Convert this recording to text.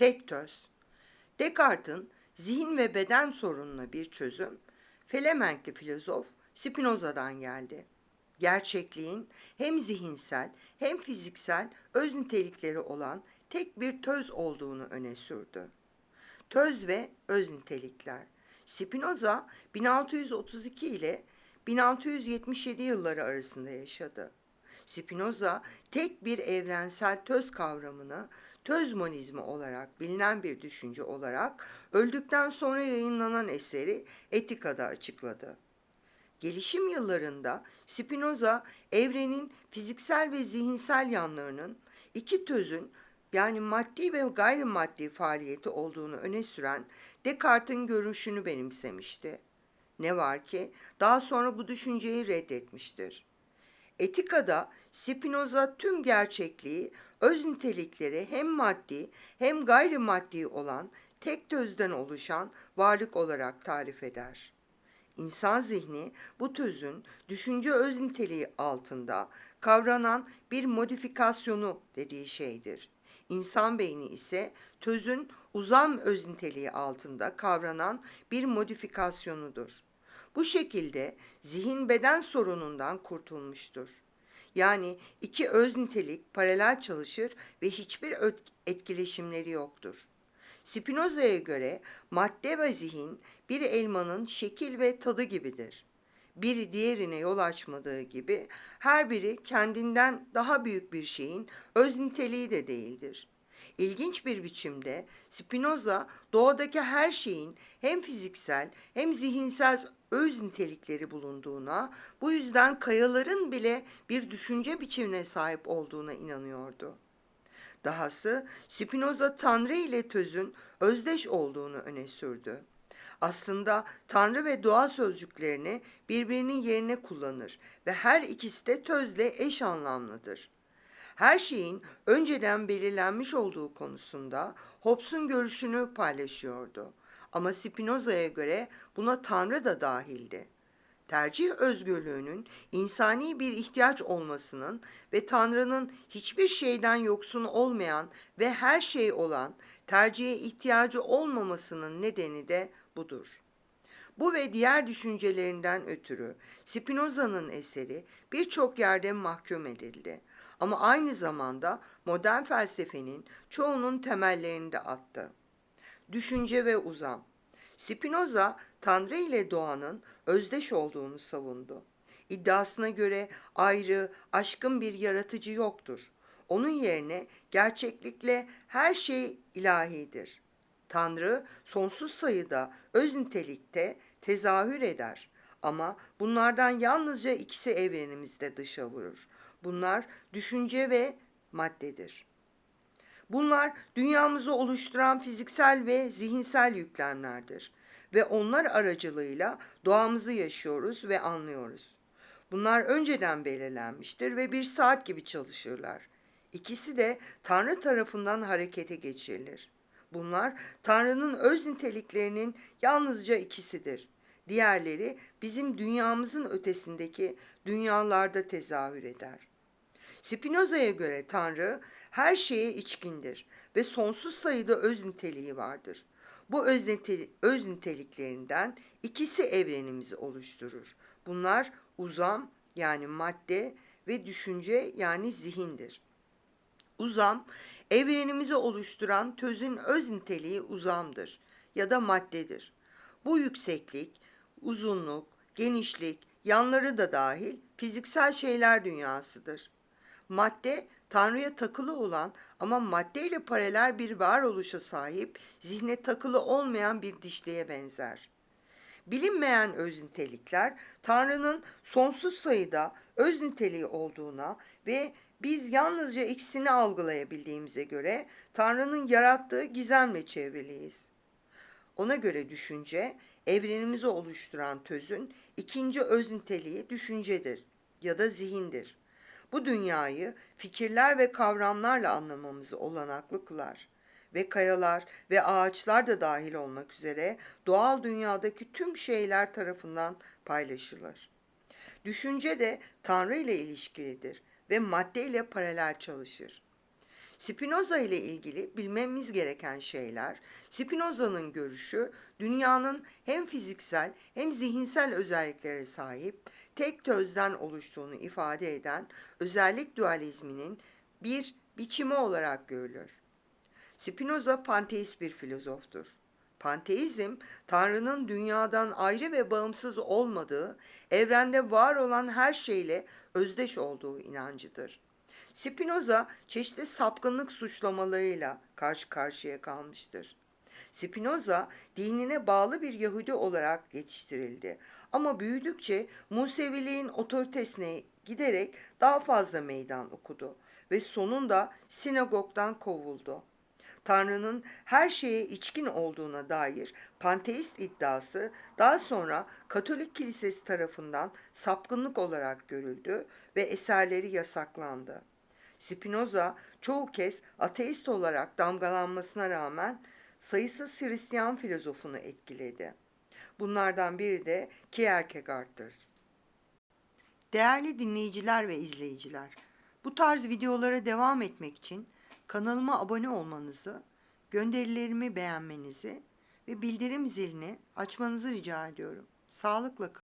Tek töz. Descartes'in zihin ve beden sorununa bir çözüm, Felemenkli filozof Spinoza'dan geldi. Gerçekliğin hem zihinsel hem fiziksel öz nitelikleri olan tek bir töz olduğunu öne sürdü. Töz ve öz nitelikler. Spinoza 1632 ile 1677 yılları arasında yaşadı. Spinoza tek bir evrensel töz kavramını töz monizmi olarak bilinen bir düşünce olarak öldükten sonra yayınlanan eseri Etika'da açıkladı. Gelişim yıllarında Spinoza evrenin fiziksel ve zihinsel yanlarının iki tözün yani maddi ve gayrimaddi faaliyeti olduğunu öne süren Descartes'in görüşünü benimsemişti. Ne var ki daha sonra bu düşünceyi reddetmiştir. Etikada Spinoza tüm gerçekliği, öz nitelikleri hem maddi hem gayrimaddi olan tek tözden oluşan varlık olarak tarif eder. İnsan zihni bu tözün düşünce öz niteliği altında kavranan bir modifikasyonu dediği şeydir. İnsan beyni ise tözün uzam öz niteliği altında kavranan bir modifikasyonudur. Bu şekilde zihin beden sorunundan kurtulmuştur. Yani iki öz nitelik paralel çalışır ve hiçbir etkileşimleri yoktur. Spinoza'ya göre madde ve zihin bir elmanın şekil ve tadı gibidir. Biri diğerine yol açmadığı gibi her biri kendinden daha büyük bir şeyin öz niteliği de değildir. İlginç bir biçimde Spinoza doğadaki her şeyin hem fiziksel hem zihinsel öz nitelikleri bulunduğuna, bu yüzden kayaların bile bir düşünce biçimine sahip olduğuna inanıyordu. Dahası Spinoza Tanrı ile tözün özdeş olduğunu öne sürdü. Aslında Tanrı ve doğa sözcüklerini birbirinin yerine kullanır ve her ikisi de tözle eş anlamlıdır. Her şeyin önceden belirlenmiş olduğu konusunda Hobbes'un görüşünü paylaşıyordu. Ama Spinoza'ya göre buna Tanrı da dahildi. Tercih özgürlüğünün insani bir ihtiyaç olmasının ve Tanrı'nın hiçbir şeyden yoksun olmayan ve her şey olan tercihe ihtiyacı olmamasının nedeni de budur. Bu ve diğer düşüncelerinden ötürü Spinoza'nın eseri birçok yerde mahkum edildi. Ama aynı zamanda modern felsefenin çoğunun temellerini de attı. Düşünce ve uzam. Spinoza, Tanrı ile doğanın özdeş olduğunu savundu. İddiasına göre ayrı, aşkın bir yaratıcı yoktur. Onun yerine gerçeklikle her şey ilahidir. Tanrı sonsuz sayıda öz nitelikte tezahür eder. Ama bunlardan yalnızca ikisi evrenimizde dışa vurur. Bunlar düşünce ve maddedir. Bunlar dünyamızı oluşturan fiziksel ve zihinsel yüklemlerdir ve onlar aracılığıyla doğamızı yaşıyoruz ve anlıyoruz. Bunlar önceden belirlenmiştir ve bir saat gibi çalışırlar. İkisi de Tanrı tarafından harekete geçirilir. Bunlar Tanrı'nın öz niteliklerinin yalnızca ikisidir. Diğerleri bizim dünyamızın ötesindeki dünyalarda tezahür eder. Spinoza'ya göre Tanrı her şeye içkindir ve sonsuz sayıda öz niteliği vardır. Bu öz, niteli, öz niteliklerinden ikisi evrenimizi oluşturur. Bunlar uzam yani madde ve düşünce yani zihindir. Uzam, evrenimizi oluşturan tözün öz niteliği uzamdır ya da maddedir. Bu yükseklik, uzunluk, genişlik, yanları da dahil fiziksel şeyler dünyasıdır. Madde Tanrı'ya takılı olan ama maddeyle paralel bir varoluşa sahip, zihne takılı olmayan bir dişliğe benzer. Bilinmeyen öz nitelikler Tanrı'nın sonsuz sayıda öz niteliği olduğuna ve biz yalnızca ikisini algılayabildiğimize göre Tanrı'nın yarattığı gizemle çevriliyiz. Ona göre düşünce, evrenimizi oluşturan tözün ikinci öz niteliği düşüncedir ya da zihindir. Bu dünyayı fikirler ve kavramlarla anlamamızı olanaklı kılar ve kayalar ve ağaçlar da dahil olmak üzere doğal dünyadaki tüm şeyler tarafından paylaşılır. Düşünce de Tanrı ile ilişkilidir ve madde ile paralel çalışır. Spinoza ile ilgili bilmemiz gereken şeyler, Spinoza'nın görüşü dünyanın hem fiziksel hem zihinsel özelliklere sahip tek tözden oluştuğunu ifade eden özellik dualizminin bir biçimi olarak görülür. Spinoza panteist bir filozoftur. Panteizm, Tanrı'nın dünyadan ayrı ve bağımsız olmadığı, evrende var olan her şeyle özdeş olduğu inancıdır. Spinoza çeşitli sapkınlık suçlamalarıyla karşı karşıya kalmıştır. Spinoza dinine bağlı bir Yahudi olarak yetiştirildi ama büyüdükçe Museviliğin otoritesine giderek daha fazla meydan okudu ve sonunda sinagogdan kovuldu. Tanrı'nın her şeye içkin olduğuna dair panteist iddiası daha sonra Katolik Kilisesi tarafından sapkınlık olarak görüldü ve eserleri yasaklandı. Spinoza çoğu kez ateist olarak damgalanmasına rağmen sayısız Hristiyan filozofunu etkiledi. Bunlardan biri de Kierkegaard'dır. Değerli dinleyiciler ve izleyiciler, bu tarz videolara devam etmek için kanalıma abone olmanızı, gönderilerimi beğenmenizi ve bildirim zilini açmanızı rica ediyorum. Sağlıkla kalın.